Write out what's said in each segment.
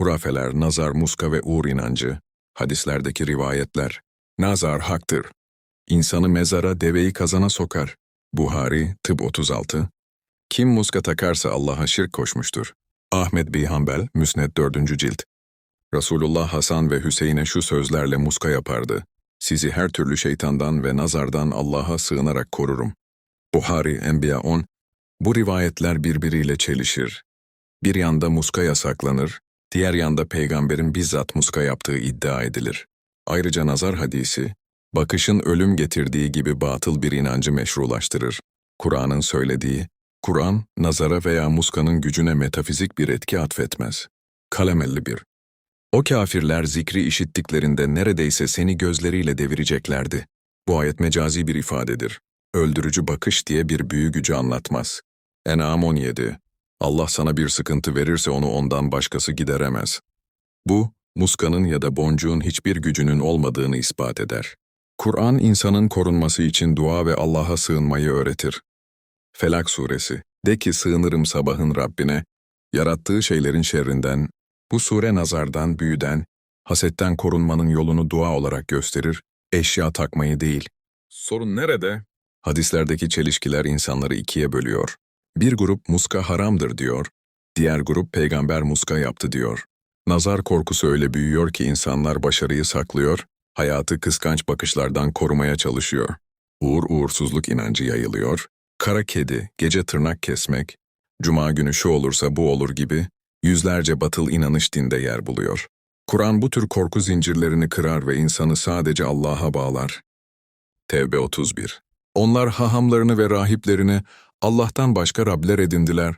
hurafeler, nazar, muska ve uğur inancı, hadislerdeki rivayetler, nazar haktır. İnsanı mezara, deveyi kazana sokar. Buhari, Tıp 36. Kim muska takarsa Allah'a şirk koşmuştur. Ahmet bin Hanbel, Müsned 4. cilt. Resulullah Hasan ve Hüseyin'e şu sözlerle muska yapardı. Sizi her türlü şeytandan ve nazardan Allah'a sığınarak korurum. Buhari, Enbiya 10. Bu rivayetler birbiriyle çelişir. Bir yanda muska yasaklanır, diğer yanda peygamberin bizzat muska yaptığı iddia edilir. Ayrıca nazar hadisi, bakışın ölüm getirdiği gibi batıl bir inancı meşrulaştırır. Kur'an'ın söylediği, Kur'an, nazara veya muskanın gücüne metafizik bir etki atfetmez. Kalem 51 O kafirler zikri işittiklerinde neredeyse seni gözleriyle devireceklerdi. Bu ayet mecazi bir ifadedir. Öldürücü bakış diye bir büyü gücü anlatmaz. En'am 17 Allah sana bir sıkıntı verirse onu ondan başkası gideremez. Bu, muskanın ya da boncuğun hiçbir gücünün olmadığını ispat eder. Kur'an insanın korunması için dua ve Allah'a sığınmayı öğretir. Felak Suresi, de ki sığınırım sabahın Rabbine, yarattığı şeylerin şerrinden, bu sure nazardan, büyüden, hasetten korunmanın yolunu dua olarak gösterir, eşya takmayı değil. Sorun nerede? Hadislerdeki çelişkiler insanları ikiye bölüyor. Bir grup muska haramdır diyor, diğer grup peygamber muska yaptı diyor. Nazar korkusu öyle büyüyor ki insanlar başarıyı saklıyor, hayatı kıskanç bakışlardan korumaya çalışıyor. Uğur uğursuzluk inancı yayılıyor, kara kedi, gece tırnak kesmek, cuma günü şu olursa bu olur gibi yüzlerce batıl inanış dinde yer buluyor. Kur'an bu tür korku zincirlerini kırar ve insanı sadece Allah'a bağlar. Tevbe 31 Onlar hahamlarını ve rahiplerini Allah'tan başka Rabler edindiler.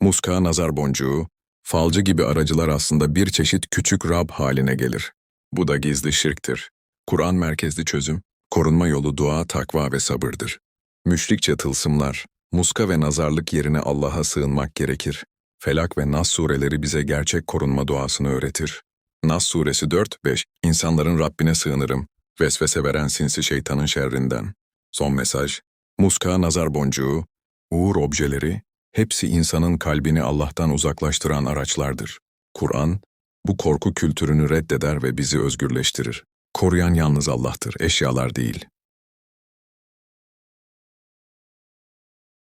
Muska, nazar boncuğu, falcı gibi aracılar aslında bir çeşit küçük Rab haline gelir. Bu da gizli şirktir. Kur'an merkezli çözüm, korunma yolu dua, takva ve sabırdır. Müşrikçe tılsımlar, muska ve nazarlık yerine Allah'a sığınmak gerekir. Felak ve Nas sureleri bize gerçek korunma duasını öğretir. Nas suresi 4-5 İnsanların Rabbine sığınırım. Vesvese veren sinsi şeytanın şerrinden. Son mesaj, muska, nazar boncuğu, uğur objeleri, hepsi insanın kalbini Allah'tan uzaklaştıran araçlardır. Kur'an, bu korku kültürünü reddeder ve bizi özgürleştirir. Koruyan yalnız Allah'tır, eşyalar değil.